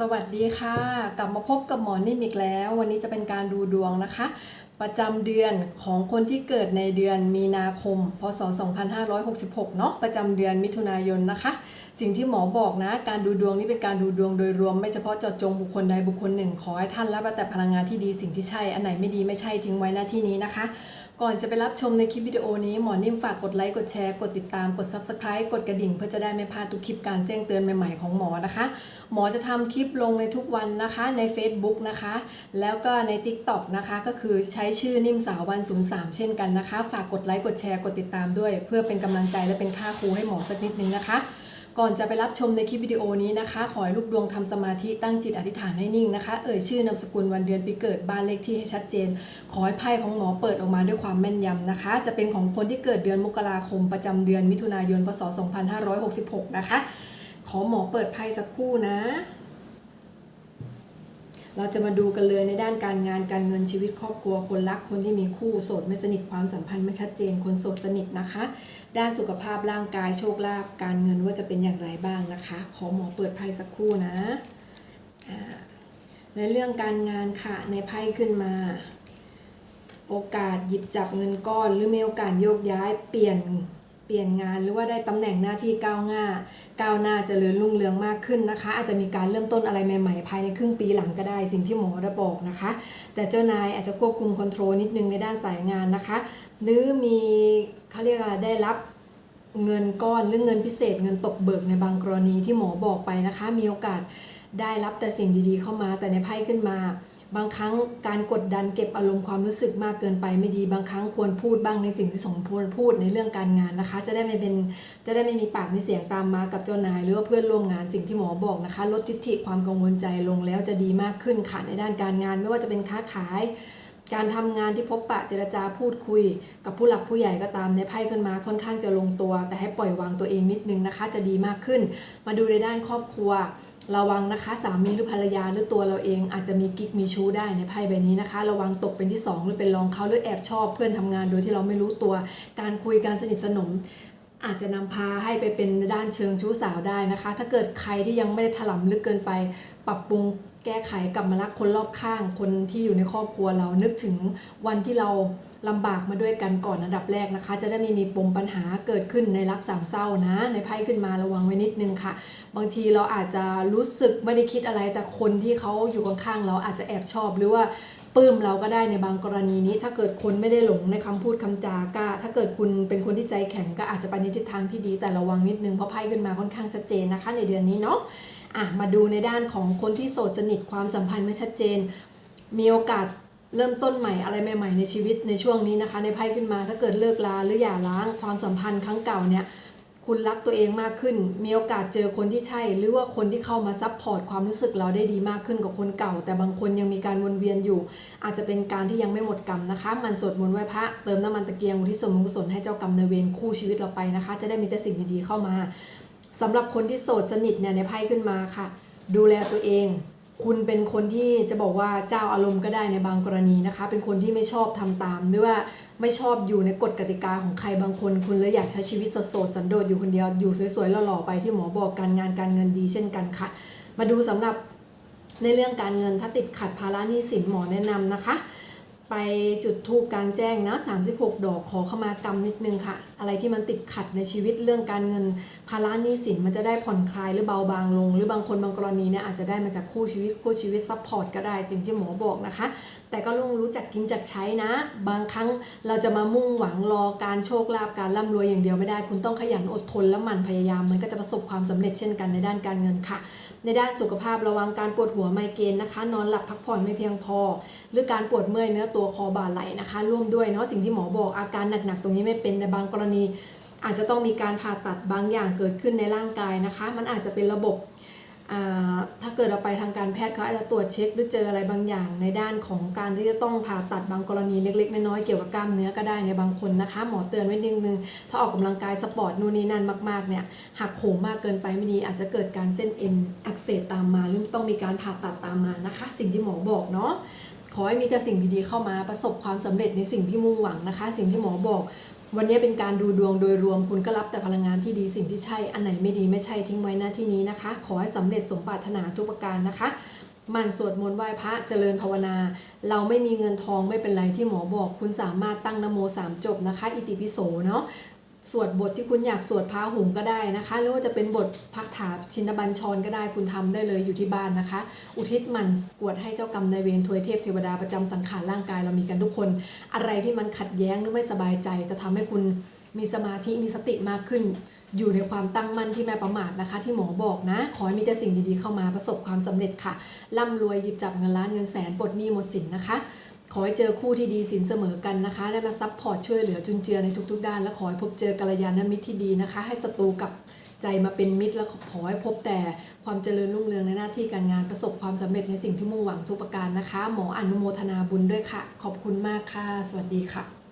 สวัสดีค่ะ กลับมาพบกับหมอนิ่มอีกแล้ว วันนี้จะเป็นการดูดวงนะคะ ประจำเดือนของคนที่เกิดในเดือนมีนาคม พศ 2566 เนาะประจำเดือนมิถุนายนนะคะ สิ่งที่หมอบอกนะ การดูดวงนี่เป็นการดูดวงโดยรวม ไม่เฉพาะเจาะจงบุคคลใดบุคคลหนึ่ง ขอให้ท่านรับแต่พลังงานที่ดีสิ่งที่ใช่ อันไหนไม่ดีไม่ใช่ทิ้งไว้หน้าที่นี้นะคะก่อนจะไปรับชมในคลิปวิดีโอนี้หมอนิ่มฝากกดไลค์ กดแชร์ กดติดตาม กด Subscribe กดกระดิ่ง เพื่อจะได้ไม่พลาดทุกคลิปการแจ้งเตือนใหม่ๆของหมอนะคะ หมอจะทำคลิปลงในทุกวันนะคะใน Facebook นะคะ แล้วก็ใน TikTok นะคะก็คือใช้ชื่อนิ่มสาววัน03 เช่นกันนะคะ ฝากกดไลค์ กดแชร์ กดติดตามด้วย เพื่อเป็นกำลังใจและเป็นค่าครูให้หมอสักนิดนึงนะคะ ก่อนจะไปรับชมในคลิปวิดีโอนี้นะคะ ขอให้ลูกดวงทำสมาธิตั้งจิตอธิษฐานให้นิ่งนะคะ เอ่ยชื่อนามสกุลวันเดือนปีเกิดบ้านเลขที่ให้ชัดเจน ขอให้ไพ่ของหมอเปิดออกมาด้วยความแม่นยำนะคะ จะเป็นของคนที่เกิดเดือนมกราคมประจำเดือนมิถุนายนพศ2566 นะคะ ขอหมอเปิดไพ่สักครู่นะ เราจะมาดูกันเลยในด้านการงานการเงินชีวิตครอบครัวคนรักคนที่มีคู่โสดไม่สนิทความสัมพันธ์ไม่ชัดเจนคนโสดสนิทนะคะ ด้านสุขภาพร่างกายโชคลาภการเงินว่าจะเป็นอย่างไรบ้างนะคะ ขอหมอเปิดไพ่สักครู่นะในเรื่องการงานค่ะในไพ่ขึ้นมา โอกาสหยิบจับเงินก้อน หรือมีโอกาสโยกย้ายเปลี่ยน เปลี่ยนงานหรือว่าได้ตำแหน่งหน้าที่ก้าวหน้าก้าวหน้าเจริญรุ่งเรืองมากขึ้นนะคะ อาจจะมีการเริ่มต้นอะไรใหม่ๆ ภายในครึ่งปีหลังก็ได้สิ่งที่หมอได้บอกนะคะ แต่เจ้านายอาจจะควบคุมคอนโทรลนิดนึงในด้านสายงานนะคะ หรือมีเขาเรียกอะไรได้รับเงินก้อนหรือเงินพิเศษ เงินตกเบิกในบางกรณีที่หมอบอกไปนะคะ มีโอกาสได้รับแต่สิ่งดีๆเข้ามาแต่ในไพ่ขึ้นมา บางครั้งการกดดันเก็บอารมณ์ความรู้สึกมากเกินไปไม่ดีบางครั้งควรพูดบ้างในสิ่งที่สมควรพูดในเรื่องการงานนะคะ จะได้ไม่เป็นจะได้ไม่มีปากมีเสียงตามมากับเจ้านาย หรือว่าเพื่อนร่วมงานสิ่งที่หมอบอกนะคะ ลดทิฐิความกังวลใจลงแล้วจะดีมากขึ้นค่ะในด้านการงาน ไม่ว่าจะเป็นค้าขาย การทำงานที่พบปะเจรจาพูดคุย กับผู้หลักผู้ใหญ่ก็ตามในไพ่ขึ้นมาค่อนข้างจะลงตัว แต่ให้ปล่อยวางตัวเองนิดนึงนะคะ จะดีมากขึ้น มาดูในด้านครอบครัว ระวังนะคะสามีหรือภรรยาหรือตัวเราเองอาจจะมีกิ๊กมีชู้ได้ในไพ่ใบนี้นะคะ ระวังตกเป็นที่สองหรือเป็นรองเขาหรือแอบชอบเพื่อนทำงานโดยที่เราไม่รู้ตัว การคุยการสนิทสนม อาจจะนำพาให้ไปเป็นด้านเชิงชู้สาวได้นะคะ ถ้าเกิดใครที่ยังไม่ได้ถลำลึกเกินไป ปรับปรุง แก้ไขกลับมารักคนรอบข้าง คนที่อยู่ในครอบครัวเรานึกถึงวันที่เราลำบากมาด้วยกันก่อนอันดับแรกนะคะ จะได้ไม่มีปมปัญหาเกิดขึ้นในรักสามเศร้านะ ในไพ่ขึ้นมาระวังไว้นิดนึงค่ะ บางทีเราอาจจะรู้สึกไม่ได้คิดอะไร แต่คนที่เขาอยู่ข้างๆเราอาจจะแอบชอบหรือว่า ปลื้มเราก็ได้ในบางกรณีนี้ ถ้าเกิดคนไม่ได้หลงในคำพูดคำจาก็ถ้าเกิดคุณเป็นคนที่ใจแข็งก็อาจจะไปในทิศทางที่ดีแต่ระวังนิดนึงเพราะไพ่ขึ้นมาค่อนข้างชัดเจนนะคะ ในเดือนนี้เนาะอะมาดูในด้านของคนที่โสดสนิทความสัมพันธ์ไม่ชัดเจน มีโอกาสเริ่มต้นใหม่อะไรใหม่ ๆ ในชีวิตในช่วงนี้นะคะ ในไพ่ขึ้นมาถ้าเกิดเลิกลาหรือหย่าร้างความสัมพันธ์ครั้งเก่าเนี่ย คุณรักตัวเองมากขึ้น มีโอกาสเจอคนที่ใช่ หรือว่าคนที่เข้ามาซับพอร์ตความรู้สึกเราได้ดีมากขึ้นกว่าคนเก่า แต่บางคนยังมีการวนเวียนอยู่ อาจจะเป็นการที่ยังไม่หมดกรรมนะคะ มันสวดมนต์ไหว้พระเติมน้ำมันตะเกียงอุที่สมกุศลให้เจ้ากรรมนายเวรคู่ชีวิตเราไปนะคะ จะได้มีแต่สิ่งดีๆเข้ามาสำหรับคนที่โสดสนิทเนี่ยในไพ่ขึ้นมาค่ะ ดูแลตัวเอง คุณเป็นคนที่จะบอกว่าเจ้าอารมณ์ก็ได้ในบางกรณีนะคะ เป็นคนที่ไม่ชอบทำตาม หรือว่าไม่ชอบอยู่ในกฎกติกาของใครบางคน คุณเลยอยากใช้ชีวิตโสดๆสันโดษอยู่คนเดียวอยู่สวยๆหล่อๆไปที่หมอบอกการงานการเงินดีเช่นกันค่ะ มาดูสำหรับในเรื่องการเงินถ้าติดขัดภาระหนี้สินหมอแนะนำนะคะ ไปจุดทูปกลางแจ้งนะ 36 ดอกขอเข้ามากรรมนิดนึงค่ะ อะไรที่มันติดขัดในชีวิตเรื่องการเงินภาระหนี้สินมันจะได้ผ่อนคลายหรือเบาบางลง หรือบางคนบางกรณีเนี่ยอาจจะได้มาจากคู่ชีวิตคู่ชีวิตซัพพอร์ตก็ได้สิ่งที่หมอบอกนะคะ แต่ก็ต้องรู้จักกินจักใช้นะ บางครั้งเราจะมามุ่งหวังรอการโชคลาภการร่ำรวยอย่างเดียวไม่ได้ คุณต้องขยันอดทนและหมั่นพยายามมันก็จะประสบความสำเร็จเช่นกันในด้านการเงินค่ะ ในด้านสุขภาพระวังการปวดหัวไมเกรนนะคะ นอนหลับพักผ่อนไม่เพียงพอ หรือการปวดเมื่อยเนื้อตัวคอบ่าไหล่นะคะร่วมด้วยเนาะสิ่งที่หมอบอกอาการหนักๆตรงนี้ไม่เป็นในบางกรณี อาจจะต้องมีการผ่าตัดบางอย่างเกิดขึ้นในร่างกายนะคะ มันอาจจะเป็นระบบ ถ้าเกิดเราไปทางการแพทย์เขาอาจจะตรวจเช็คหรือเจออะไรบางอย่าง ในด้านของการที่จะต้องผ่าตัดบางกรณีเล็ก ๆ น้อยๆเกี่ยวกับกล้ามเนื้อก็ได้ในบางคนนะคะ หมอเตือนไว้นิดนึงถ้าออกกำลังกายสปอร์ตนู่นนี่นั่นมากๆเนี่ยหักโหมมากเกินไปไม่ดี อาจจะเกิดการเส้นเอ็นอักเสบตามมาหรือต้องมีการผ่าตัดตามมานะคะ สิ่งที่หมอบอกเนาะขอให้มีแต่สิ่งดีๆเข้ามาประสบความสำเร็จในสิ่งที่มุ่งหวังนะคะ สิ่งที่หมอบอก วันนี้เป็นการดูดวงโดยรวมคุณก็รับแต่พลังงานที่ดีสิ่งที่ใช่อันไหนไม่ดีไม่ใช่ทิ้งไว้หน้าที่นี้นะคะ ขอให้สำเร็จสมปรารถนาทุกประการนะคะมันสวดมนต์ไหว้พระเจริญภาวนา เราไม่มีเงินทองไม่เป็นไรที่หมอบอก คุณสามารถตั้งนโมสามจบนะคะ อิติปิโสเนาะ สวดบทที่คุณอยากสวดพาหุงก็ได้นะคะ หรือว่าจะเป็นบทพักถาชินบัญชรก็ได้คุณทำได้เลยอยู่ที่บ้านนะคะ อุทิศมันกวดให้เจ้ากรรมนายเวรทวยเทพเทวดาประจำสังขารร่างกายเรามีกันทุกคน อะไรที่มันขัดแย้งหรือไม่สบายใจ จะทำให้คุณมีสมาธิมีสติมากขึ้น อยู่ในความตั้งมั่นที่ไม่ประมาทนะคะ ที่หมอบอกนะ ขอให้มีแต่สิ่งดีๆเข้ามาประสบความสำเร็จค่ะร่ำรวยหยิบจับเงินล้านเงินแสนปลดหนี้หมดสินนะคะ ขอให้เจอคู่ที่ดีสินเสมอกันนะคะ ได้มาซัพพอร์ตช่วยเหลือจุนเจือในทุกๆ ด้าน และขอให้พบเจอกัลยาณมิตรที่ดีนะคะ ให้ศัตรูกับใจมาเป็นมิตรและขอให้พบแต่ความเจริญรุ่งเรืองในหน้าที่การงานประสบความสำเร็จในสิ่งที่มุ่งหวังทุกประการนะคะ หมออนุโมทนาบุญด้วยค่ะ ขอบคุณมากค่ะ สวัสดีค่ะ